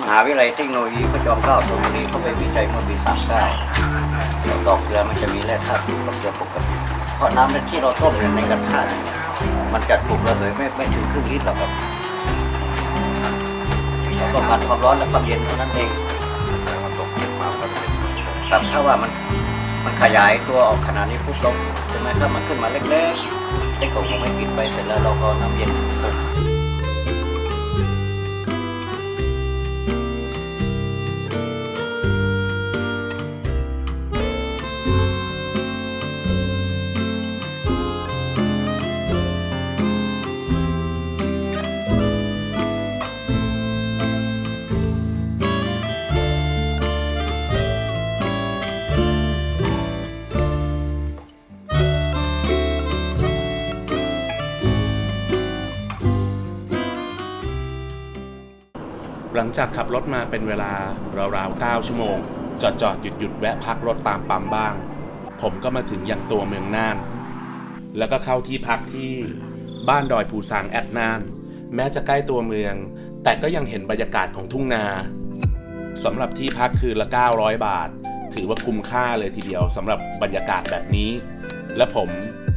มหาวิทยาลัยเทคโนโลยีพระจอมเกล้าธนบุรีเขาไปวิจัยเมื่อปี39ดอกเกลือมันจะมีแร่ธาตุสูงกเกลือปกติเพราะน้ำที่เราต้มในกระทะเนี่ยมันจะถูกระเหยไม่ไม่ถึงครึ่งลิตรหรอกครับเราต้องการความร้อนและความเย็นเท่านั้นเองครับถ้าว่ามันมันขยายตัวออกขนาดนี้ปุ๊บเราใช่ไหมถ้ามันขึ้นมาเล็กๆเล็กกว่าไม่ปิดไปเสร็จแล้วเราก็น้ำเย็น ลังจากขับรถมาเป็นเวลาราวๆ 9 ชั่วโมง จอดจอดหยุดหยุดแวะพักรถตามปั๊มบ้าง ผมก็มาถึงยังตัวเมืองน่าน แล้วก็เข้าที่พักที่บ้านดอยภูซางแอดน่าน แม้จะใกล้ตัวเมือง แต่ก็ยังเห็นบรรยากาศของทุ่งนาสำหรับที่พักคืนละ 900 บาท ถือว่าคุ้มค่าเลยทีเดียวสำหรับบรรยากาศแบบนี้ และผม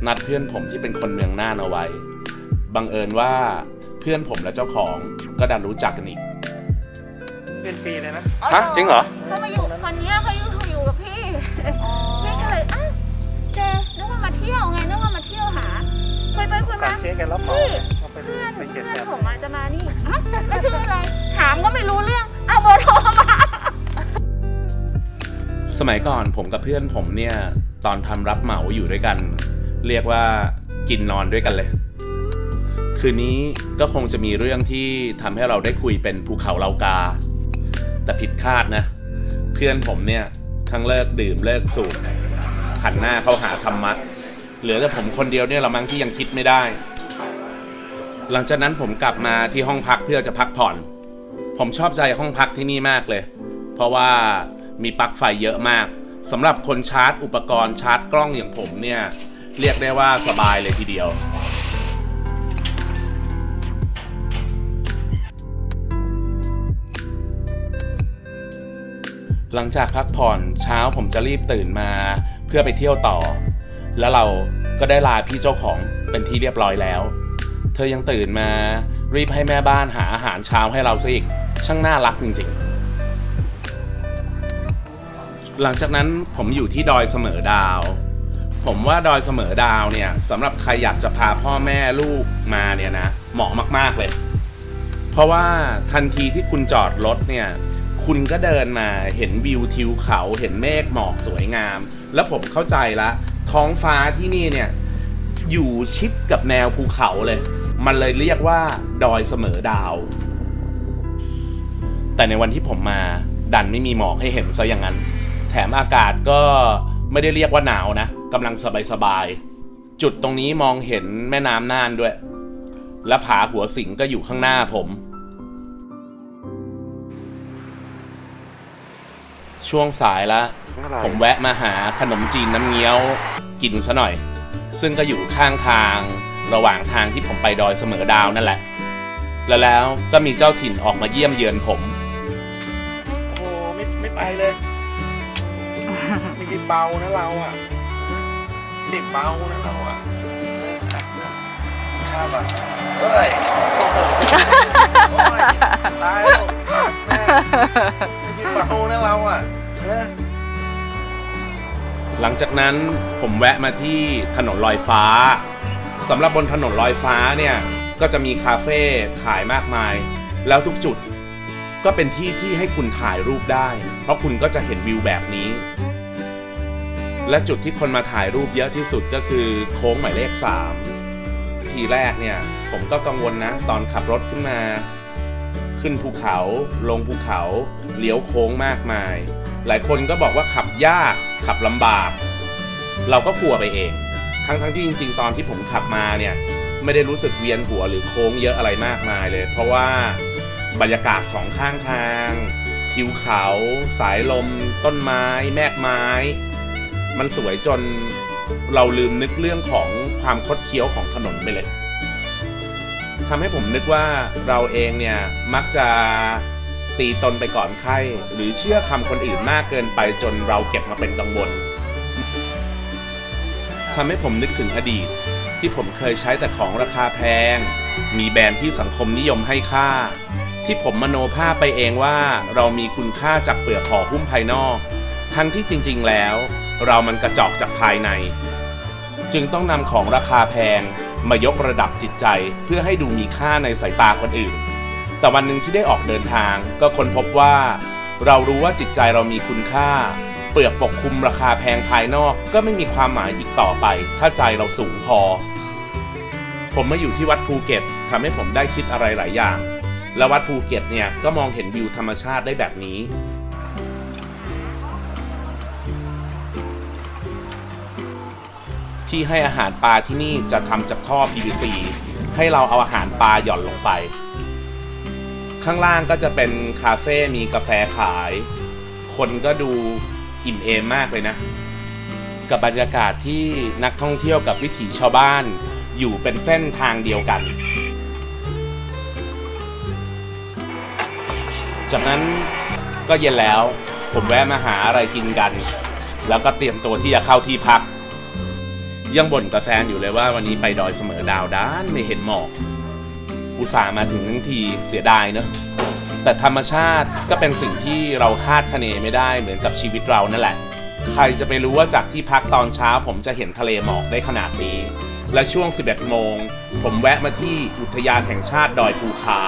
นัดเพื่อนผมที่เป็นคนเมืองน่านเอาไว้ บังเอิญว่าเพื่อนผมและเจ้าของก็ดันรู้จักกันอีก เป็นปีเลยนะ ฮะจริงเหรอเขามาอยู่คนเนี้ยเขาอยู่อยู่กับพี่พี่ก็เลยอ้าวเจนึกว่ามาเที่ยวไงนึกว่ามาเที่ยวหาคุยไปคุยการมาเช็คกันแล้วเหมาพี่เอาไปเพื่อนไปเพื่เขียนอนแบบผมมาจะมานี่อ้าวแล้วชื่ออะไรถามก็ไม่รู้เรื่องเอาเบอร์โทรมา สมัยก่อนผมกับเพื่อนผมเนี่ย ตอนทำรับเหมาอยู่ด้วยกัน เรียกว่ากินนอนด้วยกันเลย คืนนี้ก็คงจะมีเรื่องที่ทำให้เราได้คุยเป็นภูเขาเลากา แต่ผิดคาดนะ เพื่อนผมเนี่ย ทั้งเลิกดื่มเลิกสูบหันหน้าเข้าหาธรรมะ เหลือแต่ผมคนเดียวเนี่ยละมั้งที่ยังคิดไม่ได้ หลังจากนั้นผมกลับมาที่ห้องพักเพื่อจะพักผ่อน ผมชอบใจห้องพักที่นี่มากเลย เพราะว่ามีปลั๊กไฟเยอะมากสำหรับคนชาร์จอุปกรณ์ชาร์จกล้องอย่างผมเนี่ย เรียกได้ว่าสบายเลยทีเดียว หลังจากพักผ่อนเช้าผมจะรีบตื่นมาเพื่อไปเที่ยวต่อ แล้วเราก็ได้ลาพี่เจ้าของเป็นที่เรียบร้อยแล้ว เธอยังตื่นมารีบให้แม่บ้านหาอาหารเช้าให้เราซะอีกช่างน่ารักจริงๆ หลังจากนั้นผมอยู่ที่ดอยเสมอดาว ผมว่าดอยเสมอดาวเนี่ยสำหรับใครอยากจะพาพ่อแม่ลูกมาเนี่ยนะเหมาะมากๆเลย เพราะว่าทันทีที่คุณจอดรถเนี่ย คุณก็เดินมาเห็นวิวทิวเขาเห็นเมฆหมอกสวยงาม แล้วผมเข้าใจละ ท้องฟ้าที่นี่เนี่ย อยู่ชิดกับแนวภูเขาเลย มันเลยเรียกว่าดอยเสมอดาว แต่ในวันที่ผมมาดันไม่มีหมอกให้เห็นซะอย่างนั้น แถมอากาศก็ไม่ได้เรียกว่าหนาวนะกำลังสบายๆจุดตรงนี้มองเห็นแม่น้ำน่านด้วย และผาหัวสิงก็อยู่ข้างหน้าผม ช่วงสายละ ผมแวะมาหาขนมจีนน้ำเงี้ยวกินซะหน่อย ซึ่งก็อยู่ข้างทางระหว่างทางที่ผมไปดอยเสมอดาวนั่นแหละ แล้วแล้วก็มีเจ้าถิ่นออกมาเยี่ยมเยือนผม โอ้โหไม่ไม่ไปเลยไม่ใช่เบานะเราอะเด็กเบานะเราอะข้าวอะเอ้ยโอ้ยตายแล้วแม่ไม่ใช่ เบานะเราอะเออหลังจากนั้นผมแวะมาที่ถนนลอยฟ้าสำหรับบนถนนลอยฟ้าเนี่ย ก็จะมีคาเฟ่ขายมากมาย แล้วทุกจุดก็เป็นที่ที่ให้คุณถ่ายรูปได้ เพราะคุณก็จะเห็นวิวแบบนี้ และจุดที่คนมาถ่ายรูปเยอะที่สุดก็คือโค้งหมายเลข 3 ทีแรกเนี่ย ผมก็กังวลนะ ตอนขับรถขึ้นมา ขึ้นภูเขา ลงภูเขา เลี้ยวโค้งมากมาย หลายคนก็บอกว่าขับยากขับลำบาก เราก็กลัวไปเอง ทั้งทั้งที่จริง ๆ ตอนที่ผมขับมาเนี่ยไม่ได้รู้สึกเวียนหัวหรือโค้งเยอะอะไรมากมายเลย เพราะว่าบรรยากาศสองข้างทาง ทิวเขา สายลม ต้นไม้ แมกไม้ มันสวยจนเราลืมนึกเรื่องของความคดเคี้ยวของถนนไปเลยทำให้ผมนึกว่าเราเองเนี่ยมักจะ ตีตนไปก่อนไข้ หรือเชื่อคำคนอื่นมากเกินไปจนเราเก็บมาเป็นกังวลทำให้ผมนึกถึงอดีต ที่ผมเคยใช้แต่ของราคาแพง มีแบรนด์ที่สังคมนิยมให้ค่า ที่ผมมโนภาพไปเองว่าเรามีคุณค่าจากเปลือกห่อหุ้มภายนอก ทั้งที่จริงๆแล้ว เรามันกระจอกจากภายใน จึงต้องนำของราคาแพงมายกระดับจิตใจเพื่อให้ดูมีค่าในสายตาคนอื่น แต่วันหนึ่งที่ได้ออกเดินทาง ก็ค้นพบว่า เรารู้ว่าจิตใจเรามีคุณค่า เปลือกปกคลุมราคาแพงภายนอก ก็ไม่มีความหมายอีกต่อไป ถ้าใจเราสูงพอ ผมมาอยู่ที่วัดภูเก็ตทำให้ผมได้คิดอะไรหลายอย่าง และวัดภูเก็ตเนี่ยก็มองเห็นวิวธรรมชาติได้แบบนี้ที่ให้อาหารปลาที่นี่จะทำจากท่อ PVC ให้เราเอาอาหารปลาหย่อนลงไป ข้างล่างก็จะเป็นคาเฟ่ มีกาแฟขาย คนก็ดูอิ่มเอมมากเลยนะ กับบรรยากาศที่นักท่องเที่ยวกับวิถีชาวบ้านอยู่เป็นเส้นทางเดียวกัน จากนั้นก็เย็นแล้ว ผมแวะมาหาอะไรกินกัน แล้วก็เตรียมตัวที่จะเข้าที่พัก ยังบ่นกับแฟนอยู่เลยว่าวันนี้ไปดอยเสมอดาวด้านไม่เห็นหมอก อุตส่าห์มาถึงทั้งทีเสียดายเนอะแต่ธรรมชาติก็เป็นสิ่งที่เราคาดคะเนไม่ได้เหมือนกับชีวิตเรานั่นแหละ ใครจะไปรู้ว่าจากที่พักตอนเช้า ผมจะเห็นทะเลหมอกได้ขนาดนี้ และช่วง 11 โมง ผมแวะมาที่อุทยานแห่งชาติดอยภูคา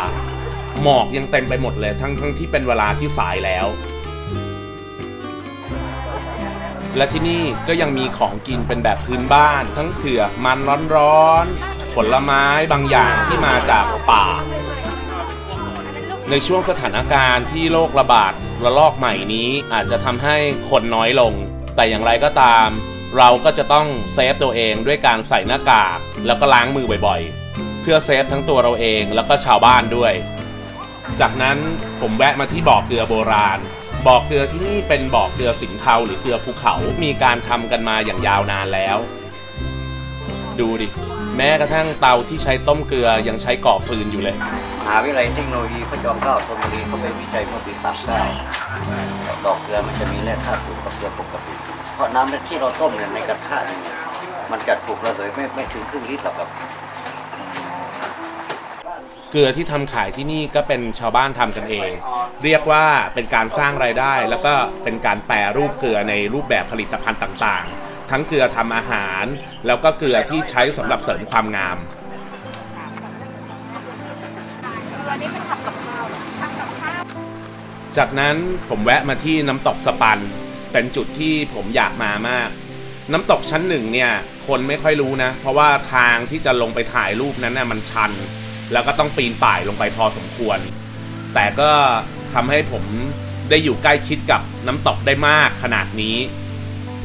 หมอกยังเต็มไปหมดเลยทั้งทั้งที่เป็นเวลาที่สายแล้ว และที่นี่ก็ยังมีของกินเป็นแบบพื้นบ้าน ทั้งเผือกมันร้อนๆ ผลไม้บางอย่างที่มาจากป่า ในช่วงสถานการณ์ที่โรคระบาดระลอกใหม่นี้อาจจะทำให้คนน้อยลง แต่อย่างไรก็ตาม เราก็จะต้องเซฟตัวเองด้วยการใส่หน้ากากแล้วก็ล้างมือบ่อยๆ เพื่อเซฟทั้งตัวเราเองแล้วก็ชาวบ้านด้วย จากนั้นผมแวะมาที่บ่อเกลือโบราณบ่อเกลือที่นี่เป็นบ่อเกลือสิงเทาหรือเกลือภูเขา มีการทำกันมาอย่างยาวนานแล้ว ดูดิ แม้กระทั่งเตาที่ใช้ต้มเกลือยังใช้ก่อฟืนอยู่เลย มหาวิทยาลัยเทคโนโลยีพระจอมเกล้าธนบุรีเขาไปวิจัยเมื่อปี39ดอกเกลือมันจะมีแร่ธาตุสูงกว่าเกลือปกติเพราะน้ำที่เราต้มเนี่ยในกระทะเนี่ยมันจะถูกระเหยไม่ไม่ถึงครึ่งลิตรหรอกครับเกลือที่ทำขายที่นี่ก็เป็นชาวบ้านทำกันเอง เรียกว่าเป็นการสร้างรายได้ แล้วก็เป็นการแปรรูปเกลือในรูปแบบผลิตภัณฑ์ต่างๆ ทั้งเกลือทำอาหาร แล้วก็เกลือที่ใช้สำหรับเสริมความงาม วันนี้เป็นทำกับข้าวทำกับข้าวจากนั้นผมแวะมาที่น้ำตกสปัน เป็นจุดที่ผมอยากมามาก น้ำตกชั้นหนึ่งเนี่ยคนไม่ค่อยรู้นะ เพราะว่าทางที่จะลงไปถ่ายรูปนั้นน่ะมันชัน แล้วก็ต้องปีนป่ายลงไปพอสมควร แต่ก็ทำให้ผมได้อยู่ใกล้ชิดกับน้ำตกได้มากขนาดนี้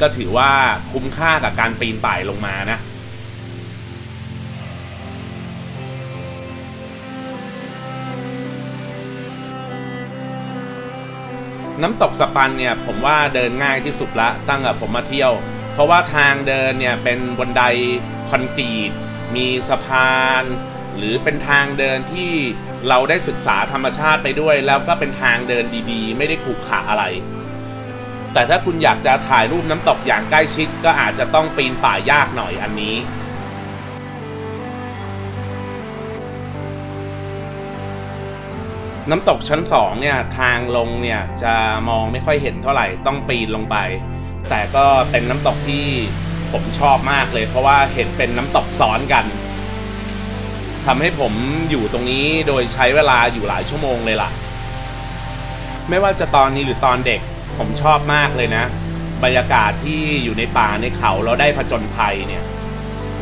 ก็ถือว่าคุ้มค่ากับการปีนป่ายลงมานะน้ำตกสปันเนี่ยผมว่าเดินง่ายที่สุดละตั้งแต่ผมมาเที่ยว เพราะว่าทางเดินเนี่ยเป็นบนไดคอนกรีต มีสะพาน หรือเป็นทางเดินที่เราได้ศึกษาธรรมชาติไปด้วย แล้วก็เป็นทางเดินดีๆ ไม่ได้ขรุขระอะไร แต่ถ้าคุณอยากจะถ่ายรูปน้ำตกอย่างใกล้ชิด ก็อาจจะต้องปีนป่ายยากหน่อยอันนี้น้ำตกชั้นสองเนี่ยทางลงเนี่ยจะมองไม่ค่อยเห็นเท่าไหร่ต้องปีนลงไป แต่ก็เป็นน้ำตกที่ผมชอบมากเลย เพราะว่าเห็นเป็นน้ำตกซ้อนกันทำให้ผมอยู่ตรงนี้โดยใช้เวลาอยู่หลายชั่วโมงเลยล่ะ ไม่ว่าจะตอนนี้หรือตอนเด็ก ผมชอบมากเลยนะ บรรยากาศที่อยู่ในป่าในเขาเราได้ผจญภัยเนี่ย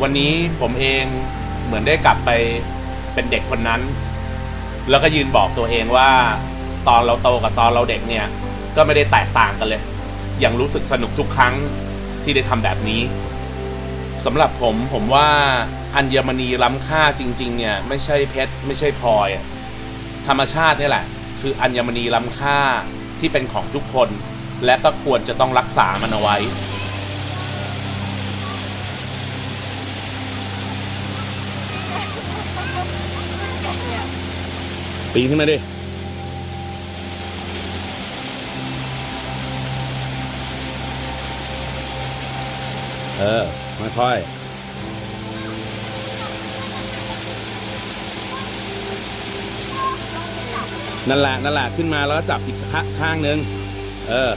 วันนี้ผมเองเหมือนได้กลับไปเป็นเด็กคนนั้น แล้วก็ยืนบอกตัวเองว่า ตอนเราโตกับตอนเราเด็กเนี่ย ก็ไม่ได้แตกต่างกันเลย ยังรู้สึกสนุกทุกครั้งที่ได้ทำแบบนี้สำหรับผมผมว่าอัญมณีล้ำค่าจริง ๆ เนี่ยไม่ใช่เพชรไม่ใช่พลอย ธรรมชาตินี่แหละ คืออัญมณีล้ำค่า ที่เป็นของทุกคน และก็ควรจะต้องรักษามันเอาไว้ ปีนขึ้นมาดิ เออไม่ค่อย นั่นแหละนั่นแหละขึ้นมาแล้วจับอีกข้าข้างนึง เออ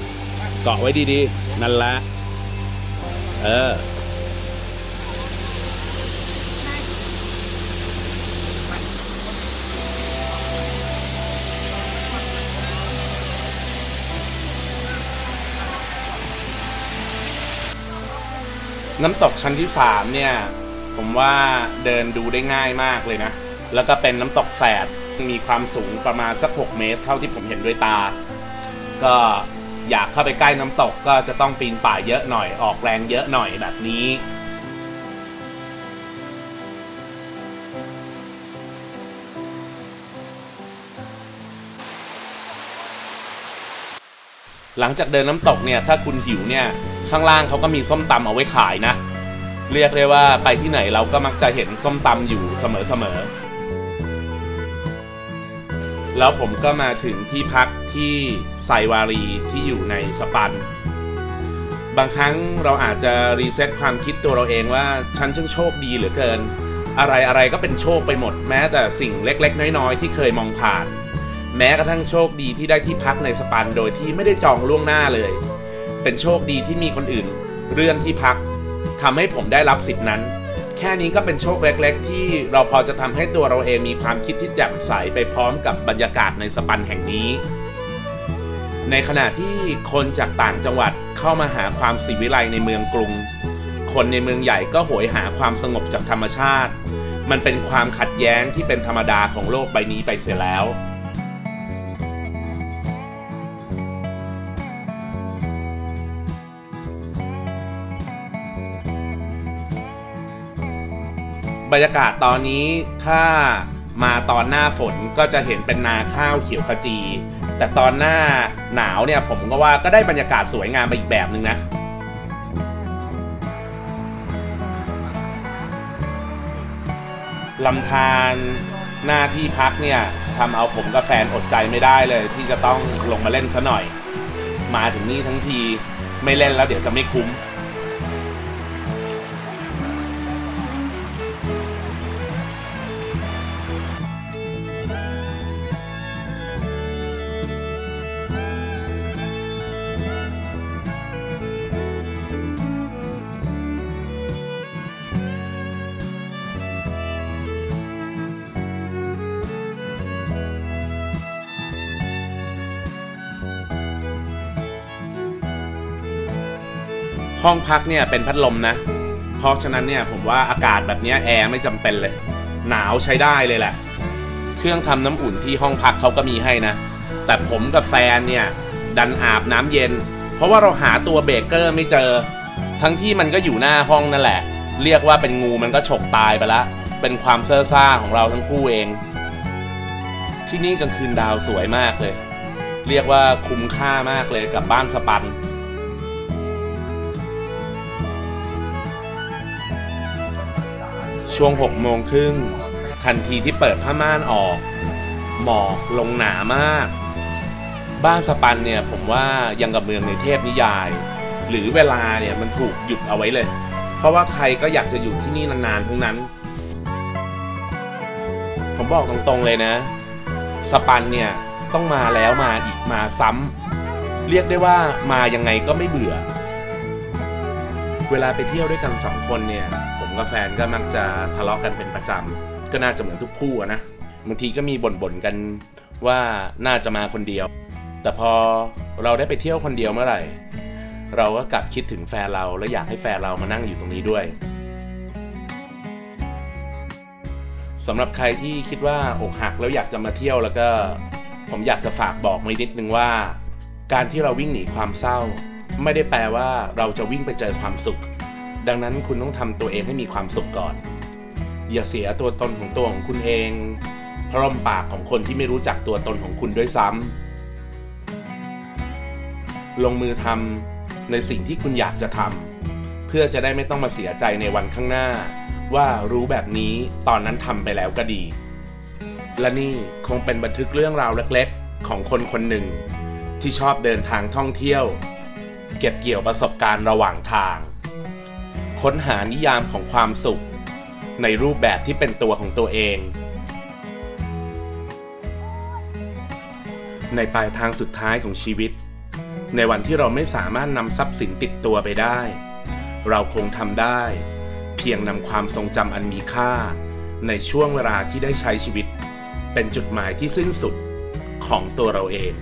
เกาะไว้ดีๆ นั่นแหละเออน้ำตกชั้นที่สามเนี่ย ผมว่าเดินดูได้ง่ายมากเลยนะ แล้วก็เป็นน้ำตกแฝด มีความสูงประมาณสัก 6 เมตร เท่าที่ผมเห็นด้วยตา ก็อยากเข้าไปใกล้น้ำตกก็จะต้องปีนป่ายเยอะหน่อยออกแรงเยอะหน่อยแบบนี้หลังจากเดินน้ำตกเนี่ยถ้าคุณหิวเนี่ยข้างล่างเขาก็มีส้มตำเอาไว้ขายนะ เรียกได้ว่าไปที่ไหนเราก็มักจะเห็นส้มตำอยู่เสมอๆ แล้วผมก็มาถึงที่พักที่ไซวารีที่อยู่ในสปัน บางครั้งเราอาจจะรีเซ็ตความคิดตัวเราเองว่า ฉันช่างโชคดีเหลือเกิน อะไรอะไรก็เป็นโชคไปหมดแม้แต่สิ่งเล็กๆ น้อยๆ ที่เคยมองผ่าน แม้กระทั่งโชคดีที่ได้ที่พักในสปันโดยที่ไม่ได้จองล่วงหน้าเลย เป็นโชคดีที่มีคนอื่นเลื่อนที่พักทำให้ผมได้รับสิทธินั้น แค่นี้ก็เป็นโชคเล็กๆ ที่เราพอจะทำให้ตัวเราเองมีความคิดที่แจ่มใสไปพร้อมกับบรรยากาศในสปันแห่งนี้ ในขณะที่คนจากต่างจังหวัดเข้ามาหาความสีวิไลในเมืองกรุง คนในเมืองใหญ่ก็โหยหาความสงบจากธรรมชาติ มันเป็นความขัดแย้งที่เป็นธรรมดาของโลกใบนี้ไปเสียแล้ว บรรยากาศตอนนี้ถ้ามาตอนหน้าฝนก็จะเห็นเป็นนาข้าวเขียวขจี แต่ตอนหน้าหนาวเนี่ยผมก็ว่าก็ได้บรรยากาศสวยงามไปอีกแบบหนึ่งนะลำธารหน้าที่พักเนี่ยทำเอาผมกับแฟนอดใจไม่ได้เลย ที่จะต้องลงมาเล่นซะหน่อย มาถึงนี่ทั้งทีไม่เล่นแล้วเดี๋ยวจะไม่คุ้ม ห้องพักเนี่ยเป็นพัดลมนะ เพราะฉะนั้นเนี่ยผมว่าอากาศแบบนี้แอร์ไม่จำเป็นเลย หนาวใช้ได้เลยแหละ เครื่องทำน้ำอุ่นที่ห้องพักเขาก็มีให้นะ แต่ผมกับแฟนเนี่ยดันอาบน้ำเย็น เพราะว่าเราหาตัวเบเกอร์ไม่เจอ ทั้งที่มันก็อยู่หน้าห้องนั่นแหละ เรียกว่าเป็นงูมันก็ฉกตายไปละ เป็นความเซ่อซ่าของเราทั้งคู่เอง ที่นี่กลางคืนดาวสวยมากเลย เรียกว่าคุ้มค่ามากเลยกับบ้านสปัน ช่วง6โมงครึ่งทันทีที่เปิดผ้าม่านออก หมอกลงหนามาก บ้านสปันเนี่ยผมว่ายังกับเมืองในเทพนิยาย หรือเวลาเนี่ยมันถูกหยุดเอาไว้เลย เพราะว่าใครก็อยากจะอยู่ที่นี่นานๆทั้งนั้น ผมบอกตรงๆเลยนะ สปันเนี่ยต้องมาแล้วมาอีกมาซ้ำเรียกได้ว่ามายังไงก็ไม่เบื่อ เวลาไปเที่ยวด้วยกันสองคนเนี่ย ผมกับแฟนก็มักจะทะเลาะกันเป็นประจำ ก็น่าจะเหมือนทุกคู่นะ บางทีก็มีบ่นๆกันว่าน่าจะมาคนเดียว แต่พอเราได้ไปเที่ยวคนเดียวเมื่อไหร่ เราก็กลับคิดถึงแฟนเราและอยากให้แฟนเรามานั่งอยู่ตรงนี้ด้วยสำหรับใครที่คิดว่าอกหักแล้วอยากจะมาเที่ยวแล้วก็ ผมอยากจะฝากบอกไว้นิดนึงว่า การที่เราวิ่งหนีความเศร้า ไม่ได้แปลว่าเราจะวิ่งไปเจอความสุข ดังนั้นคุณต้องทำตัวเองให้มีความสุขก่อน อย่าเสียตัวตนของตัวของคุณเองพราะลมปากของคนที่ไม่รู้จักตัวตนของคุณด้วยซ้ำลงมือทำในสิ่งที่คุณอยากจะทำเพื่อจะได้ไม่ต้องมาเสียใจในวันข้างหน้า ว่ารู้แบบนี้ตอนนั้นทำไปแล้วก็ดี และนี่คงเป็นบันทึกเรื่องราวเล็กๆ ของคนคนหนึ่ง ที่ชอบเดินทางท่องเที่ยว เก็บเกี่ยวประสบการณ์ระหว่างทาง ค้นหานิยามของความสุข ในรูปแบบที่เป็นตัวของตัวเอง ในปลายทางสุดท้ายของชีวิต ในวันที่เราไม่สามารถนำทรัพย์สินติดตัวไปได้ เราคงทำได้ เพียงนำความทรงจำอันมีค่า ในช่วงเวลาที่ได้ใช้ชีวิต เป็นจุดหมายที่สิ้นสุดของตัวเราเอง